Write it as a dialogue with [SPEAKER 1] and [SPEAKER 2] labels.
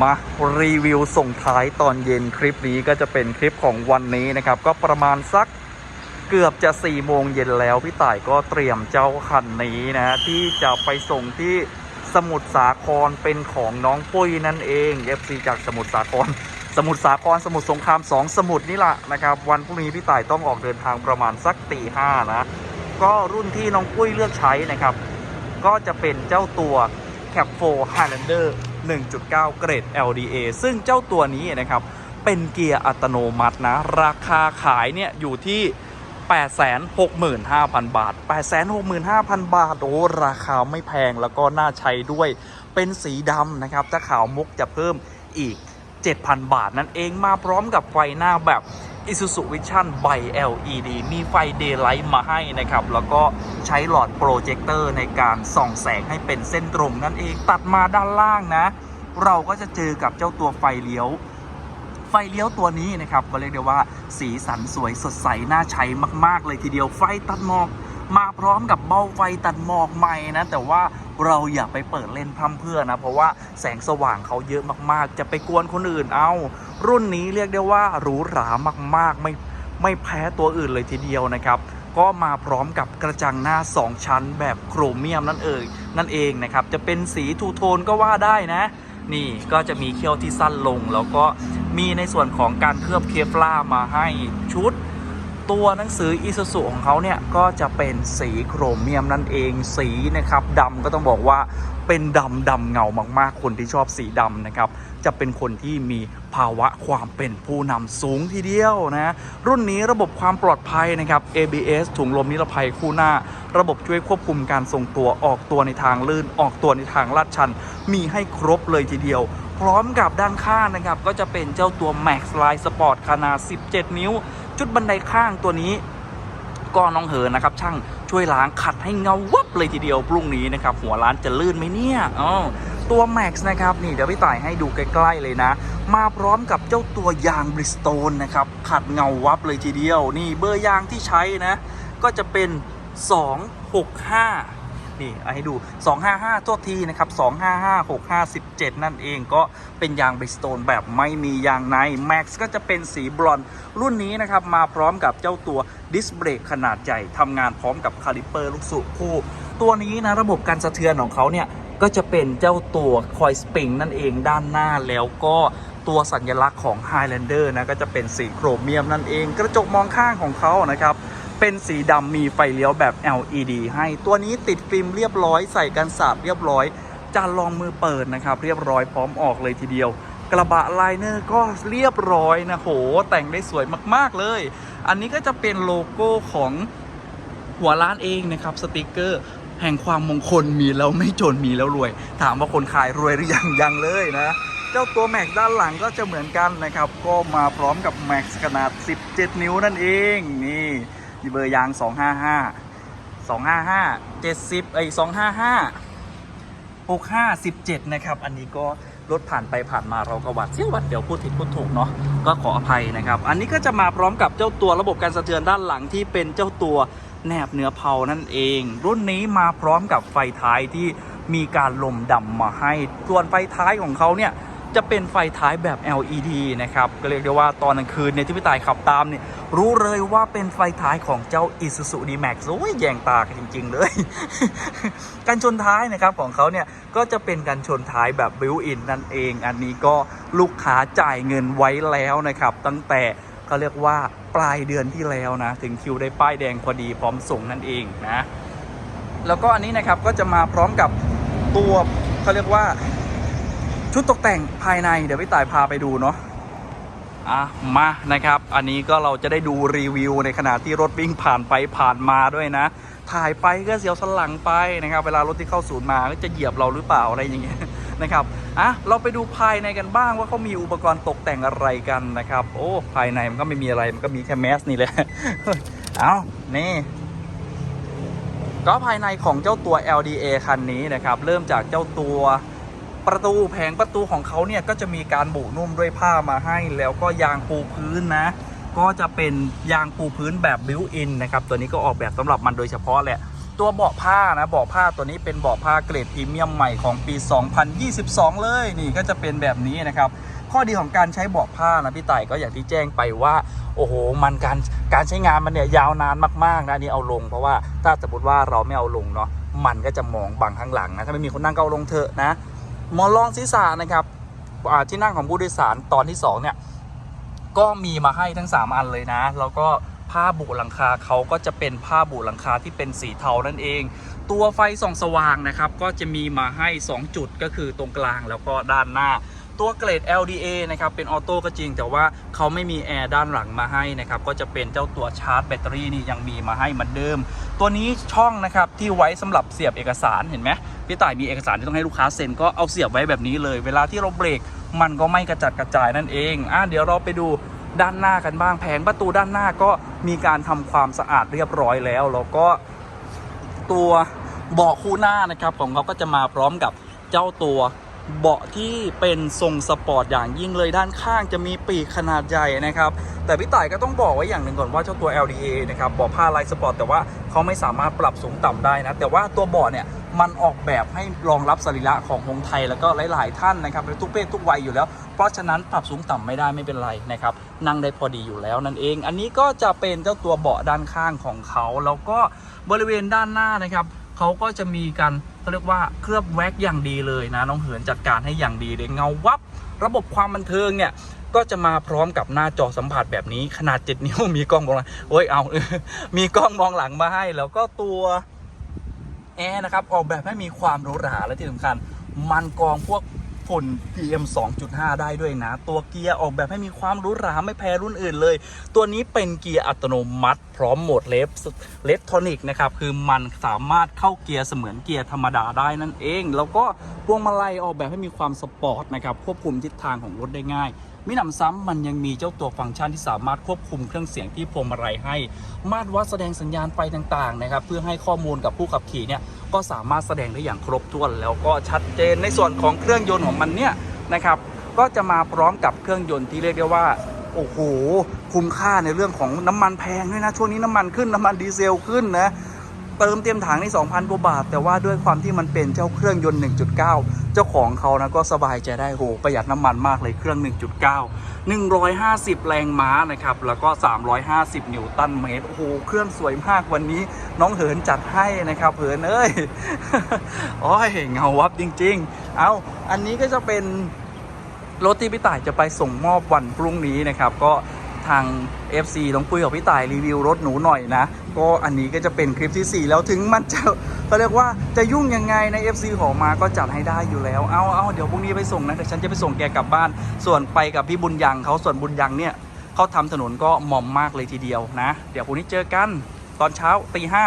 [SPEAKER 1] มารีวิวส่งท้ายตอนเย็นคลิปนี้ก็จะเป็นคลิปของวันนี้นะครับ ก็ประมาณสักเกือบจะ4ี่โมงเย็นแล้ว พี่ต่ายก็เตรียมเจ้าคันนี้นะที่จะไปส่งที่สมุทรสาครเป็นของน้องปุ้ยนั่นเอง FC จากสมุทรสาคร สมุทรสาครสมุทรสงคราม2สมุทรนี่แหละนะครับ วันพรุ่งนี้พี่ต่ายต้องออกเดินทางประมาณสักตีห้านะ ก็รุ่นที่น้องปุ้ยเลือกใช้นะครับ ก็จะเป็นเจ้าตัว Cap 4 Highlander 1.9 เกรด LDA ซึ่งเจ้าตัวนี้นะครับ เป็นเกียร์อัตโนมัตินะ ราคาขายเนี่ยอยู่ที่ 865,000 บาท 865,000 บาท โอ้ ราคาไม่แพงแล้วก็น่าใช้ด้วย เป็นสีดำนะครับ ถ้าขาวมุกจะเพิ่มอีก 7,000 บาทนั่นเองมาพร้อมกับไฟหน้าแบบ Isuzu Vision ใบ LED มีไฟ Daylight มาให้นะครับ แล้วก็ใช้หลอดโปรเจคเตอร์ในการส่องแสงให้เป็นเส้นตรงนั่นเองตัดมาด้านล่างนะ เราก็จะเจอกับเจ้าตัวไฟเลี้ยว ไฟเลี้ยวตัวนี้นะครับก็เรียกได้ว่าสีสันสวยสดใสน่าใช้มาก ๆ เลยทีเดียวไฟตัดหมอก มาพร้อมกับเบ้าไฟตัดหมอกใหม่นะ แต่ว่าเราอย่าไปเปิดเล่นพร่ำเพื่อนะ เพราะว่าแสงสว่างเขาเยอะมากๆ จะไปกวนคนอื่นเอา รุ่นนี้เรียกได้ว่าหรูหรามากๆ ไม่ไม่แพ้ตัวอื่นเลยทีเดียวนะครับก็มาพร้อมกับกระจังหน้า 2 ชั้นแบบโครเมียมนั่นเองนั่นเองนะครับ จะเป็นสีทูโทนก็ว่าได้นะ นี่ก็จะมีเขี้ยวที่สั้นลง แล้วก็มีในส่วนของการเคลือบเคฟลามาให้ชุด ตัวหนังสืออิซูซุของเขาเนี่ย ก็จะเป็นสีโครเมียมนั่นเองสีนะครับดำก็ต้องบอกว่าเป็นดำดำเงามากๆ คนที่ชอบสีดำนะครับ จะเป็นคนที่มีภาวะความเป็นผู้นำสูงทีเดียวนะ รุ่นนี้ระบบความปลอดภัยนะครับ ABS ถุงลมนิรภัยคู่หน้า ระบบช่วยควบคุมการทรงตัวออกตัวในทางลื่น ออกตัวในทางลาดชัน มีให้ครบเลยทีเดียว พร้อมกับด้านข้างนะครับ ก็จะเป็นเจ้าตัว Max Line Sport ขนาด 17 นิ้ว จุดบันไดข้างตัวนี้ก็น้องเหินนะครับ ช่างช่วยล้างขัดให้เงาวับเลยทีเดียวพรุ่งนี้นะครับ หัวร้านจะลื่นไหมเนี่ยอ๋อตัว Max นะครับ นี่เดี๋ยวพี่ต่ายให้ดูใกล้ ๆ เลยนะ มาพร้อมกับเจ้าตัวยางบริสโตนนะครับขัดเงาวับเลยทีเดียว นี่เบอร์ยางที่ใช้นะ ก็จะเป็น 265 นี่เอาให้ดู 255 ตัวทีนะครับ 255 657 นั่นเองก็เป็นยางบริสโตนแบบไม่มียางใน Max ก็จะเป็นสีบรอนซ์รุ่นนี้นะครับ มาพร้อมกับเจ้าตัวดิสเบรกขนาดใหญ่ทำงานพร้อมกับคาลิเปอร์ลูกสูบคู่ ตัวนี้นะระบบการสะเทือนของเขาเนี่ยก็จะเป็นเจ้าตัวคอยสปริงนั่นเองด้านหน้าแล้วก็ตัวสัญลักษณ์ของ Highlander นะก็จะเป็นสีโครเมียมนั่นเอง กระจกมองข้างของเขานะครับ เป็นสีดำมีไฟเลี้ยวแบบ LED ให้ตัวนี้ติดฟิล์มเรียบร้อยใส่กันสาดเรียบร้อยจานรองมือเปิดนะครับ เรียบร้อยพร้อมออกเลยทีเดียว กระบะไลเนอร์ก็เรียบร้อยนะโห แต่งได้สวยมากๆเลย อันนี้ก็จะเป็นโลโก้ของหัวร้านเองนะครับสติกเกอร์แห่งความมงคลมีแล้วไม่จนมีแล้วรวย ถามว่าคนขายรวยหรือยังยังเลยนะ เจ้าตัวแม็กด้านหลังก็จะเหมือนกันนะครับ ก็มาพร้อมกับแม็กขนาด 17 นิ้วนั่นเองนี่ มีเบอร์ยาง 255 255 70ไอ้255 65 17 นะครับ อันนี้ก็รถผ่านไปผ่านมาเราก็หวัดเสี้ยวหวัดเดี๋ยวพูดผิดพูดถูกเนาะก็ขออภัยนะครับ อันนี้ก็จะมาพร้อมกับเจ้าตัวระบบการสะเทือนด้านหลังที่เป็นเจ้าตัวแนบเนื้อเผานั่นเอง รุ่นนี้มาพร้อมกับไฟท้ายที่มีการลมดำมาให้ส่วนไฟท้ายของเขาเนี่ย จะเป็นไฟท้ายแบบ LED นะครับ ก็เรียกได้ว่าตอนกลางคืนเนี่ยที่พี่ตายขับตามเนี่ยรู้เลยว่าเป็นไฟท้ายของเจ้า Isuzu D-Max โอ้ยแยงตากันจริง ๆ เลยกันชนท้ายนะครับของเขาเนี่ยก็จะเป็นกันชนท้ายแบบบิวอินนั่นเอง อันนี้ก็ลูกค้าจ่ายเงินไว้แล้วนะครับ ตั้งแต่เขาเรียกว่าปลายเดือนที่แล้วนะ ถึงคิวได้ป้ายแดงพอดีพร้อมส่งนั่นเองนะ แล้วก็อันนี้นะครับก็จะมาพร้อมกับตัวเขาเรียกว่า ชุดตกแต่งภายในเดี๋ยวพี่ต่ายพาไปดูเนาะอะมานะครับ อันนี้ก็เราจะได้ดูรีวิวในขณะที่รถวิ่งผ่านไปผ่านมาด้วยนะ ถ่ายไปก็เสียวสลังไปนะครับ เวลารถที่เข้าศูนย์มาก็จะเหยียบเราหรือเปล่าอะไรอย่างเงี้ยนะครับอะเราไปดูภายในกันบ้างว่าเขามีอุปกรณ์ตกแต่งอะไรกันนะครับ โอ้ภายในมันก็ไม่มีอะไรมันก็มีแค่แมสนี่แหละเอานี่ก็ภายในของเจ้าตัว LDA คันนี้นะครับ เริ่มจากเจ้าตัว ประตูแผงประตูของเขาเนี่ยก็จะมีการบุนุ่มด้วยผ้ามาให้ แล้วก็ยางปูพื้นนะ ก็จะเป็นยางปูพื้นแบบบิวอินนะครับ ตัวนี้ก็ออกแบบสำหรับมันโดยเฉพาะแหละ ตัวเบาะผ้านะเบาะผ้าตัวนี้เป็นเบาะผ้าเกรดพรีเมียมใหม่ของปี 2022 เลยนี่ก็จะเป็นแบบนี้นะครับข้อดีของการใช้เบาะผ้านะพี่ไต่ก็อย่างที่แจ้งไปว่าโอ้โห มันการการใช้งานมันเนี่ยยาวนานมากๆนะนนี่เอาลง เพราะว่าถ้าสมมติว่าเราไม่เอาลงเนาะมันก็จะมองบังข้างหลังนะถ้าไม่มีคนนั่งก็เอาลงเถอะนะ หมอนรองศีรษะนะครับที่นั่งของผู้โดยสารตอนที่สองเนี่ยก็มีมาให้ทั้ง 3 อันเลยนะ แล้วก็ผ้าบุหลังคาเขาก็จะเป็นผ้าบุหลังคาที่เป็นสีเทานั่นเอง ตัวไฟส่องสว่างนะครับ ก็จะมีมาให้ 2 จุดก็คือตรงกลางแล้วก็ด้านหน้า ตัวเกรด LDA นะครับ เป็นออโต้ก็จริง แต่ว่าเขาไม่มีแอร์ด้านหลังมาให้นะครับ ก็จะเป็นเจ้าตัวชาร์จแบตเตอรี่นี่ยังมีมาให้เหมือนเดิม ตัวนี้ช่องนะครับที่ไว้สำหรับเสียบเอกสารเห็นไหม พี่ต่ายมีเอกสารที่ต้องให้ลูกค้าเซ็นก็เอาเสียบไว้แบบนี้เลย เวลาที่เราเบรกมันก็ไม่กระจัดกระจายนั่นเองอะเดี๋ยวเราไปดูด้านหน้ากันบ้างแผงประตูด้านหน้าก็มีการทำความสะอาดเรียบร้อยแล้วแล้วก็ตัวเบาะคู่หน้านะครับของเขาก็จะมาพร้อมกับเจ้าตัวเบาะที่เป็นทรงสปอร์ตอย่างยิ่งเลยด้านข้างจะมีปีกขนาดใหญ่นะครับ แต่พี่ต่ายก็ต้องบอกไว้อย่างหนึ่งก่อนว่าเจ้าตัว LDA นะครับเบาะผ้าลายสปอร์ตแต่ว่าเขาไม่สามารถปรับสูงต่ำได้นะ แต่ว่าตัวเบาะเนี่ย มันออกแบบให้รองรับสรีระของคนไทยแล้วก็หลาย ๆ ท่านนะครับในทุกเพศทุกวัยอยู่แล้ว เพราะฉะนั้นปรับสูงต่ำไม่ได้ไม่เป็นไรนะครับนั่งได้พอดีอยู่แล้วนั่นเอง อันนี้ก็จะเป็นเจ้าตัวเบาะด้านข้างของเขาแล้วก็บริเวณด้านหน้านะครับเขาก็จะมีการเขาเรียกว่าเคลือบแว็กอย่างดีเลยนะน้องเหินจัดการให้อย่างดีเลยเงาวับ ระบบความบันเทิงเนี่ยก็จะมาพร้อมกับหน้าจอสัมผัสแบบนี้ขนาด 7 นิ้วมีกล้องมองหลังโอ้ยเอา มีกล้องมองหลังมาให้ แล้วก็ตัว แอร์นะครับออกแบบให้มีความหรูหราและที่สำคัญ มันกรองพวกฝุ่น PM 2.5 ได้ด้วยนะ ตัวเกียร์ออกแบบให้มีความหรูหราไม่แพ้รุ่นอื่นเลย ตัวนี้เป็นเกียร์อัตโนมัติ พร้อมโหมดเลฟเลฟทอนิกนะครับ คือมันสามารถเข้าเกียร์เสมือนเกียร์ธรรมดาได้นั่นเอง แล้วก็พวงมาลัยออกแบบให้มีความสปอร์ตนะครับ ควบคุมทิศทางของรถได้ง่าย มิหนำซ้ำมันยังมีเจ้าตัวฟังก์ชันที่สามารถควบคุมเครื่องเสียงที่พวงมาลัยให้ มาตรวัดแสดงสัญญาณไฟต่างๆนะครับเพื่อให้ข้อมูลกับผู้ขับขี่เนี่ยก็สามารถแสดงได้อย่างครบถ้วน แล้วก็ชัดเจนในส่วนของเครื่องยนต์ของมันเนี่ยนะครับก็จะมาพร้อมกับเครื่องยนต์ที่เรียกได้ว่าโอ้โห คุ้มค่าในเรื่องของน้ำมันแพงด้วยนะ ช่วงนี้น้ำมันขึ้นน้ำมันดีเซลขึ้นนะ เติมเต็มถังใน 2,000 กว่าบาท แต่ว่าด้วยความที่มันเป็นเจ้าเครื่องยนต์ 1.9 เจ้าของเขานะก็สบายใจได้โหประหยัดน้ำมันมากเลยเครื่อง 1.9 150 แรงม้านะครับ แล้วก็ 350 นิวตันเมตรโอ้โหเครื่องสวยมากวันนี้น้องเหินจัดให้นะครับเหินเอ้ยโอ้ยเงาวับจริง ๆ เอาอันนี้ก็จะเป็นรถที่พี่ต่ายจะไปส่งมอบวันพรุ่งนี้นะครับ ก็ทาง FC ต้องคุยกับพี่ต่ายรีวิวรถหนูหน่อยนะ ก็อันนี้ก็จะเป็นคลิปที่ 4 แล้วถึงมันจะเขาเรียกว่าจะยุ่งยังไงใน FC ขอมาก็จัดให้ได้อยู่แล้ว เอาเอาเดี๋ยวพรุ่งนี้ไปส่งนะแต่ฉันจะไปส่งแกกลับบ้าน ส่วนไปกับพี่บุญยังเขาส่วนบุญยังเนี่ยเขาทำถนนก็หม่อมมากเลยทีเดียวนะ เดี๋ยวพรุ่งนี้เจอกันตอนเช้าตีห้า